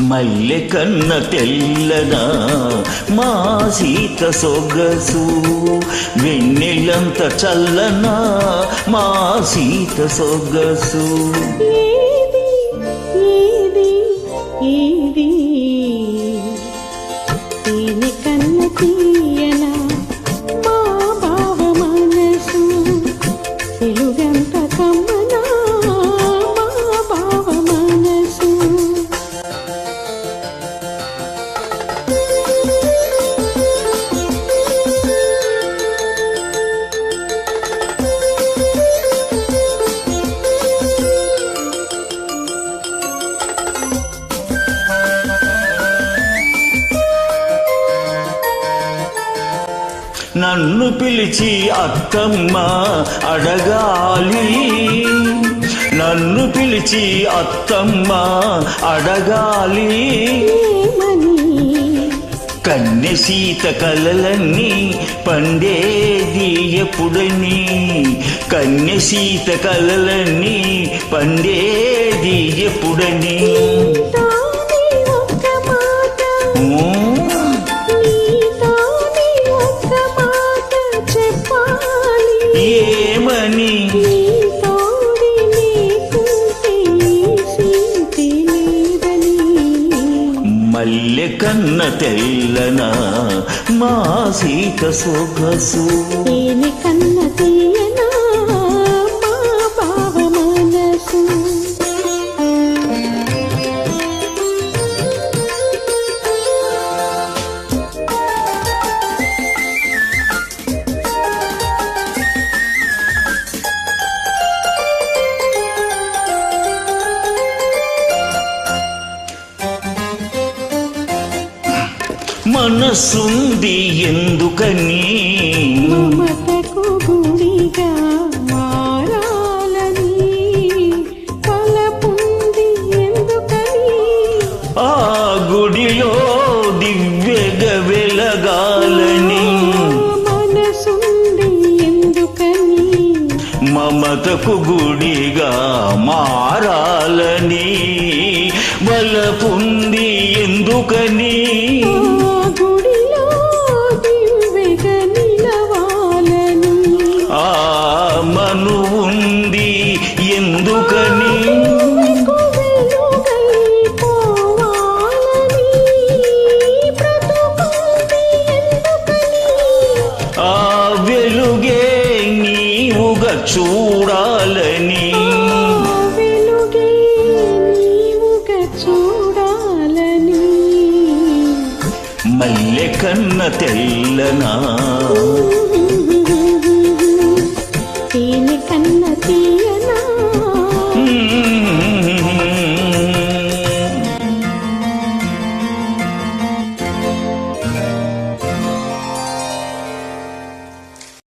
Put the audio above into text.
మల్లె కన్న తెల్లనా? మా సీత సొగసు వెన్నెలంత చల్లనా? మా సీత సొగసు. నన్ను పిలిచి అత్తమ్మ అడగాలి. నన్ను పిలిచి అత్తమ్మ అడగాలి. కన్నె సీత కలలన్నీ పండేది ఎప్పుడని. కన్నె సీత కలలన్నీ పండేది ఎప్పుడని. కన్న తెల్లనా మా సీత సొగసు. తేనె కన్న తెల్ల మనసుంది ఎందుకని? మమతకు గుడిగా మారాలని తలపుంది ఎందుకని? ఆ గుడిలో దివ్యగ వెలగాలని మనసుంది ఎందుకని? మమతకు గుడిగా మారాలని. బలపుంది ఎందుకని? చూడాలని. చూడాలని. మల్లె కన్న తెల్లనా?